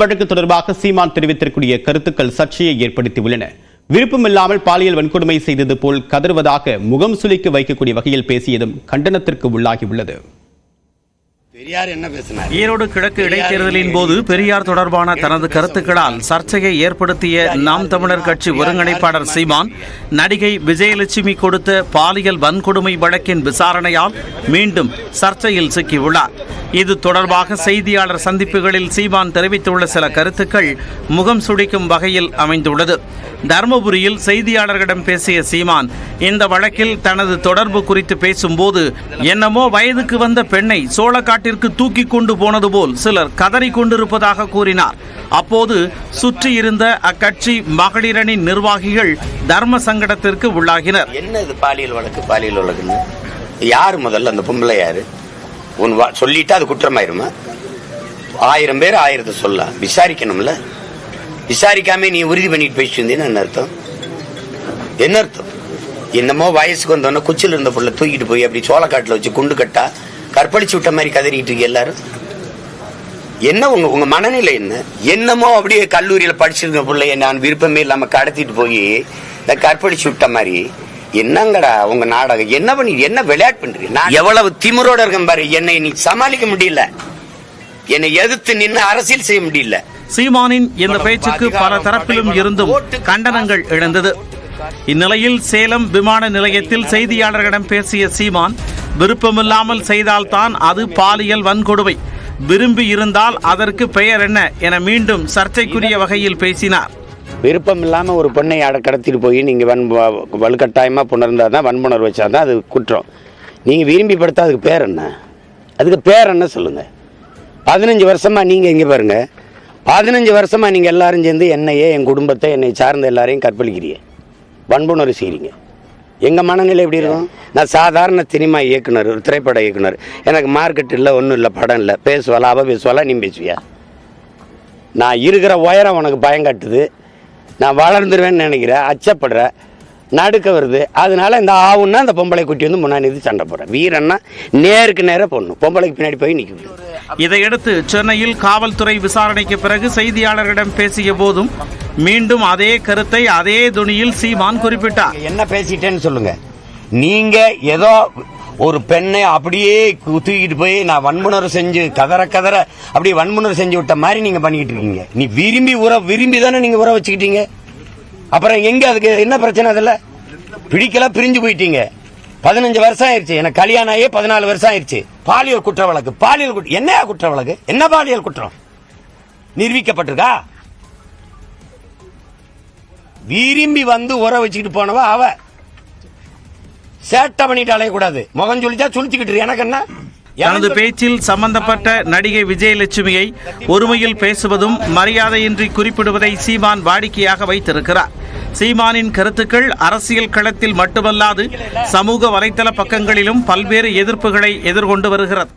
வழக்கு தொடர்பாக சீமான் தெரிவித்திருக்கூடிய கருத்துக்கள் சர்ச்சையை ஏற்படுத்தியுள்ளன. விருப்பமில்லாமல் பாலியல் வன்கொடுமை செய்தது போல் கதறுவதாக முகம் சுளிக்கு வைக்கக்கூடிய வகையில் பேசியதும் கண்டனத்திற்கு உள்ளாகியுள்ளது. பெரியார் என்ன பேசினார்? ஈரோடு கிழக்கு இடைத்தேர்தலின் போது பெரியார் தொடர்பான தனது கருத்துக்களால் சர்ச்சையை ஏற்படுத்திய நாம் தமிழர் கட்சி ஒருங்கிணைப்பாளர் சீமான் நடிகை விஜயலட்சுமி கொடுத்த பாலியல் வன்கொடுமை வழக்கின் விசாரணையால் மீண்டும் சர்ச்சையில் சிக்கியுள்ளார். இது தொடர்பாக செய்தியாளர் சந்திப்புகளில் சீமான் தெரிவித்துள்ள சில கருத்துக்கள் முகம் சுளிக்கும் வகையில் அமைந்துள்ளது. தருமபுரியில் செய்தியாளர்களிடம் பேசிய சீமான் இந்த வழக்கில் தனது தொடர்பு குறித்து பேசும்போது என்னமோ வயதுக்கு வந்த பெண்ணை சோளக்காட்டிற்கு தூக்கி கொண்டு போனது போல் சிலர் கதறிக் கொண்டிருப்பதாக கூறினார். அப்போது சுற்றியிருந்த அக்கட்சி மகளிரணி நிர்வாகிகள் தர்ம சங்கடத்திற்கு உள்ளாகினர். என்ன இது பாலியல் வழக்கு பாலியல் வழக்குன்னு? யார் முதல்ல? அந்த பொம்பளை யாரு? உன் வா- சொல்லிட்டா அது குற்றமாயிருமா? ஆயிரம் பேர் ஆயிரத்தை சொல்லலாம். விசாரிக்கணும்ல. விசாரிக்காம நீ உறுதி பண்ணிட்டு போயிட்டு இருந்தீன்னு என்ன அர்த்தம்? என்ன அர்த்தம்? என்னமோ வயசுக்கு வந்தோன்னே குச்சியில் இருந்த புள்ள தூக்கிட்டு போய் அப்படி சோளக்காட்டில் வச்சு குண்டு கட்டா கற்பழிச்சு விட்ட மாதிரி கதறிட்டு இருக்கு எல்லாரும்? என்ன உங்க உங்க மனநிலை என்ன? என்னமோ அப்படியே கல்லூரியில படிச்சிருந்த பிள்ளைய நான் விருப்பமே இல்லாம கடத்திட்டு போய் இந்த கற்பழிச்சு விட்ட மாதிரி. என்னங்கடா உங்க நாடகம்? என்ன பண்ணி என்ன விளையாட்டு பண்றீங்க? நான் எவ்வளவு திமிரோட இருக்கேன் பாரு. என்னை நீ சமாளிக்க முடியல. என்னை எதிர்த்து நின்னு அரசியல் செய்ய முடியல. சீமானின் இந்த பேச்சுக்கு பல தரப்பிலும் இருந்தும் கண்டனங்கள் எழுந்தது. இந்நிலையில் சேலம் விமான நிலையத்தில் செய்தியாளர்களிடம் பேசிய சீமான் விருப்பமில்லாமல் செய்தால்தான் அது பாலியல் வன்கொடுமை. விரும்பி இருந்தால் அதற்கு பெயர் என்ன என மீண்டும் சர்ச்சைக்குரிய வகையில் பேசினார். விருப்பம் இல்லாமல் ஒரு பெண்ணை அட கடத்திட்டு போய் நீங்கள் வன் வலுக்கட்டாயமாக புணர்ந்தால் தான் வன்புணர்வு வச்சா தான் அது குற்றம். நீங்கள் விரும்பி படுத்தா அதுக்கு பேர் என்ன? அதுக்கு பேர் என்ன சொல்லுங்கள் பதினஞ்சு வருஷமாக நீங்கள் இங்கே பாருங்கள் பதினஞ்சு வருஷமாக நீங்கள் எல்லாரும் சேர்ந்து என்னையே என் குடும்பத்தை என்னை சார்ந்த எல்லாரையும் கற்பழிக்கிறீங்க. வன்புணர்வு செய்கிறீங்க எங்கள் மனநிலை எப்படி இருக்கும்? நான் சாதாரண சினிமா இயக்குனர் ஒரு திரைப்பட இயக்குனர். எனக்கு மார்க்கெட் இல்லை ஒன்றும் இல்லை படம் இல்லை. பேசுவாளா அவள் பேசுவாளா நீ பேசுவியா? நான் இருக்கிற உயரம் உனக்கு பயம் காட்டுது. நான் வளர்ந்துருவேன்னு நினைக்கிறேன் அச்சப்படுற நடுக்க வருது. அதனால இந்த ஆவுன்னா அந்த பொம்பளை குட்டி வந்து முன்னாடி இது சண்டை போடுறேன். வீரன்னா நேருக்கு நேராக போடணும். பொம்பளைக்கு பின்னாடி போய் நிற்கும் இதையடுத்து சென்னையில் காவல்துறை விசாரணைக்கு பிறகு செய்தியாளர்களிடம் பேசிய போதும் மீண்டும் அதே கருத்தை அதே துணியில் சீமான் குறிப்பிட்டார். என்ன பேசிட்டேன்னு சொல்லுங்க. நீங்க ஏதோ ஒரு பெண்ணை அப்படியே தூக்கிட்டு போய் நான் வன்முணர் செஞ்சு கதற கதற அப்படியே வன்முணர் செஞ்சு விட்ட மாதிரி நீங்க பண்ணிக்கிட்டு இருக்கீங்க. நீ விரும்பி உற விரும்பி தானே நீங்க உற வச்சுக்கிட்டீங்க. அப்புறம் எங்க அதுக்கு என்ன பிரச்சனை அதுல? பிடிக்கல பிரிஞ்சு போயிட்டீங்க. பதினஞ்சு வருஷம் ஆயிடுச்சு எனக்கு கல்யாணம் ஆகி பதினாலு வருஷம் ஆயிடுச்சு பாலியல் குற்ற வழக்கு பாலியல் குற்றம் என்ன குற்ற வழக்கு என்ன பாலியல் குற்றம்? நிரூபிக்கப்பட்டிருக்கா? விரும்பி வந்து உற வச்சுக்கிட்டு போனவ அவ. சேட்டை பண்ணிட்டு அலையக்கூடாது. முகம் சொல்லிச்சா சுழிச்சுக்கிட்டு. எனக்கு என்ன? தனது பேச்சில் சம்பந்தப்பட்ட நடிகை விஜயலட்சுமியை ஒருமையில் பேசுவதும் மரியாதையின்றி குறிப்பிடுவதை சீமான் வாடிக்கையாக வைத்திருக்கிறார். சீமானின் கருத்துக்கள் அரசியல் களத்தில் மட்டுமல்லாது சமூக வலைதள பக்கங்களிலும் பல்வேறு எதிர்ப்புகளை எதிர்கொண்டு வருகிறது.